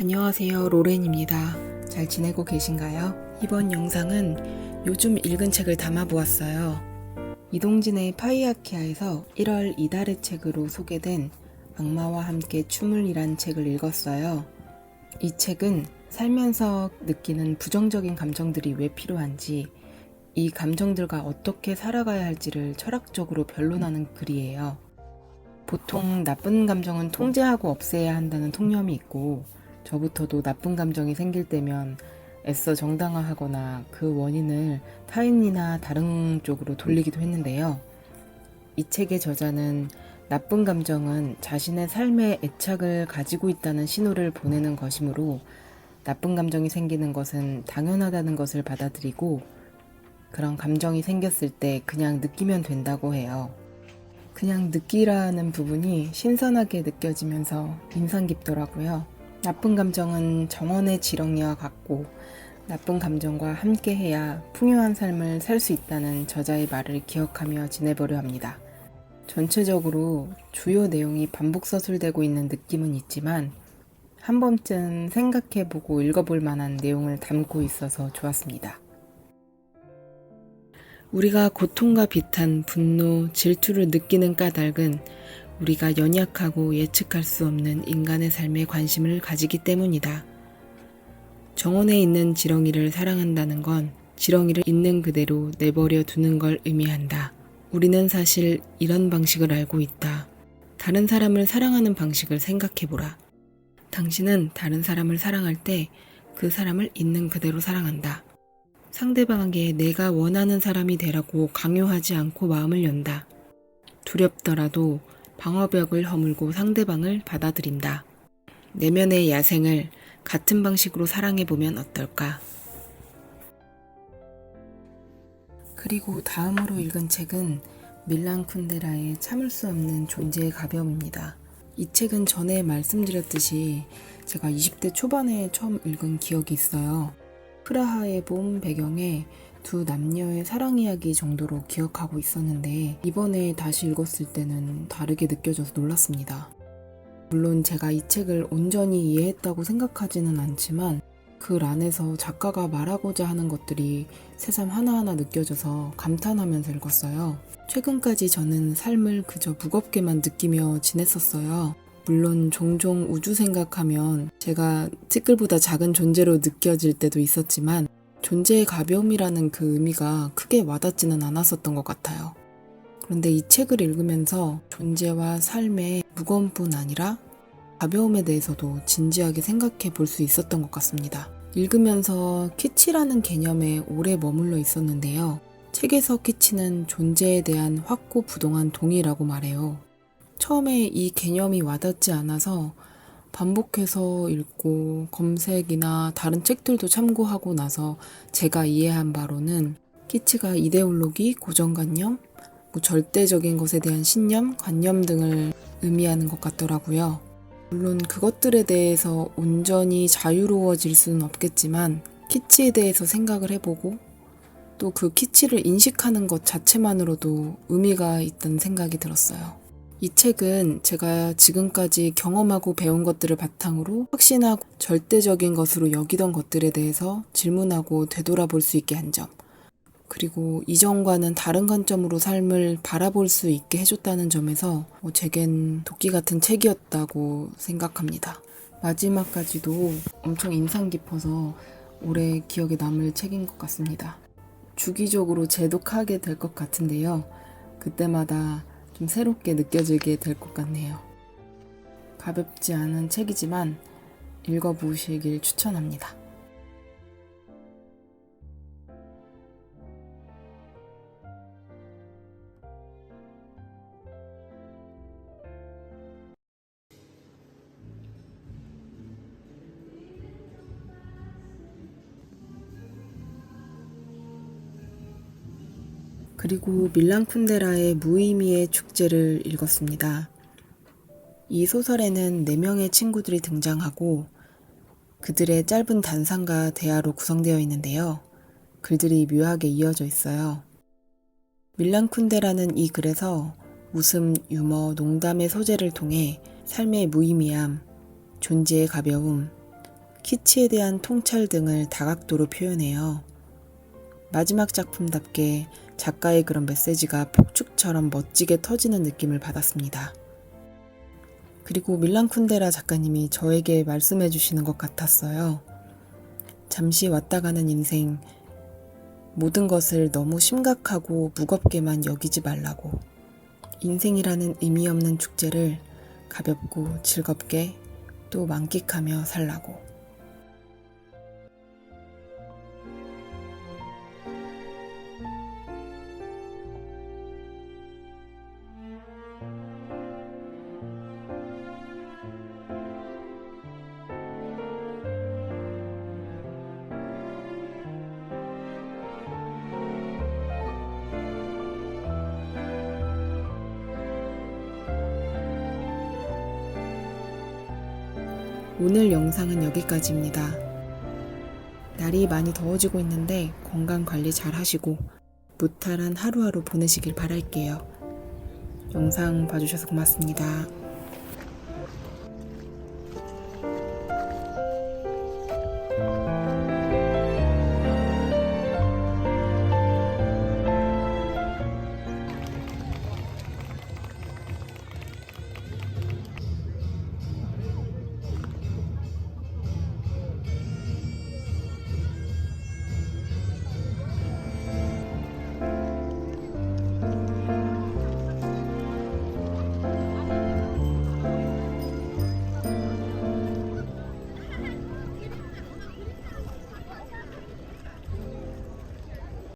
안녕하세요. 로렌입니다. 잘 지내고 계신가요? 이번 영상은 요즘 읽은 책을 담아보았어요. 이동진의 파이아키아에서 1월 이달의 책으로 소개된 악마와 함께 춤을 이란 책을 읽었어요. 이 책은 살면서 느끼는 부정적인 감정들이 왜 필요한지, 이 감정들과 어떻게 살아가야 할지를 철학적으로 변론하는 글이에요. 보통 나쁜 감정은 통제하고 없애야 한다는 통념이 있고, 저부터도 나쁜 감정이 생길 때면 애써 정당화하거나 그 원인을 타인이나 다른 쪽으로 돌리기도 했는데요. 이 책의 저자는 나쁜 감정은 자신의 삶에 애착을 가지고 있다는 신호를 보내는 것이므로 나쁜 감정이 생기는 것은 당연하다는 것을 받아들이고 그런 감정이 생겼을 때 그냥 느끼면 된다고 해요. 그냥 느끼라는 부분이 신선하게 느껴지면서 인상 깊더라고요. 나쁜 감정은 정원의 지렁이와 같고 나쁜 감정과 함께해야 풍요한 삶을 살 수 있다는 저자의 말을 기억하며 지내보려 합니다. 전체적으로 주요 내용이 반복 서술되고 있는 느낌은 있지만 한 번쯤 생각해보고 읽어볼 만한 내용을 담고 있어서 좋았습니다. 우리가 고통과 비탄, 분노, 질투를 느끼는 까닭은 우리가 연약하고 예측할 수 없는 인간의 삶에 관심을 가지기 때문이다. 정원에 있는 지렁이를 사랑한다는 건 지렁이를 있는 그대로 내버려 두는 걸 의미한다. 우리는 사실 이런 방식을 알고 있다. 다른 사람을 사랑하는 방식을 생각해보라. 당신은 다른 사람을 사랑할 때 그 사람을 있는 그대로 사랑한다. 상대방에게 내가 원하는 사람이 되라고 강요하지 않고 마음을 연다. 두렵더라도 방어벽을 허물고 상대방을 받아들인다. 내면의 야생을 같은 방식으로 사랑해보면 어떨까? 그리고 다음으로 읽은 책은 밀란 쿤데라의 참을 수 없는 존재의 가벼움입니다. 이 책은 전에 말씀드렸듯이 제가 20대 초반에 처음 읽은 기억이 있어요. 프라하의 봄 배경에 두 남녀의 사랑 이야기 정도로 기억하고 있었는데 이번에 다시 읽었을 때는 다르게 느껴져서 놀랐습니다. 물론 제가 이 책을 온전히 이해했다고 생각하지는 않지만 글 안에서 작가가 말하고자 하는 것들이 새삼 하나하나 느껴져서 감탄하면서 읽었어요. 최근까지 저는 삶을 그저 무겁게만 느끼며 지냈었어요. 물론 종종 우주 생각하면 제가 찌끌보다 작은 존재로 느껴질 때도 있었지만 존재의 가벼움이라는 그 의미가 크게 와닿지는 않았었던 것 같아요. 그런데 이 책을 읽으면서 존재와 삶의 무거움뿐 아니라 가벼움에 대해서도 진지하게 생각해 볼 수 있었던 것 같습니다. 읽으면서 키치라는 개념에 오래 머물러 있었는데요. 책에서 키치는 존재에 대한 확고부동한 동의라고 말해요. 처음에 이 개념이 와닿지 않아서 반복해서 읽고 검색이나 다른 책들도 참고하고 나서 제가 이해한 바로는 키치가 이데올로기, 고정관념, 뭐 절대적인 것에 대한 신념, 관념 등을 의미하는 것 같더라고요. 물론 그것들에 대해서 온전히 자유로워질 수는 없겠지만 키치에 대해서 생각을 해보고 또 그 키치를 인식하는 것 자체만으로도 의미가 있다는 생각이 들었어요. 이 책은 제가 지금까지 경험하고 배운 것들을 바탕으로 확신하고 절대적인 것으로 여기던 것들에 대해서 질문하고 되돌아볼 수 있게 한 점. 그리고 이전과는 다른 관점으로 삶을 바라볼 수 있게 해줬다는 점에서 뭐 제겐 도끼 같은 책이었다고 생각합니다. 마지막까지도 엄청 인상 깊어서 오래 기억에 남을 책인 것 같습니다. 주기적으로 재독하게 될 것 같은데요. 그때마다 좀 새롭게 느껴지게 될 것 같네요. 가볍지 않은 책이지만 읽어보시길 추천합니다. 그리고 밀란 쿤데라의 무의미의 축제를 읽었습니다. 이 소설에는 4명의 친구들이 등장하고 그들의 짧은 단상과 대화로 구성되어 있는데요. 글들이 묘하게 이어져 있어요. 밀란 쿤데라는 이 글에서 웃음, 유머, 농담의 소재를 통해 삶의 무의미함, 존재의 가벼움, 키치에 대한 통찰 등을 다각도로 표현해요. 마지막 작품답게 작가의 그런 메시지가 폭죽처럼 멋지게 터지는 느낌을 받았습니다. 그리고 밀란 쿤데라 작가님이 저에게 말씀해 주시는 것 같았어요. 잠시 왔다 가는 인생, 모든 것을 너무 심각하고 무겁게만 여기지 말라고. 인생이라는 의미 없는 축제를 가볍고 즐겁게 또 만끽하며 살라고. 오늘 영상은 여기까지입니다. 날이 많이 더워지고 있는데 건강 관리 잘 하시고 무탈한 하루하루 보내시길 바랄게요. 영상 봐주셔서 고맙습니다.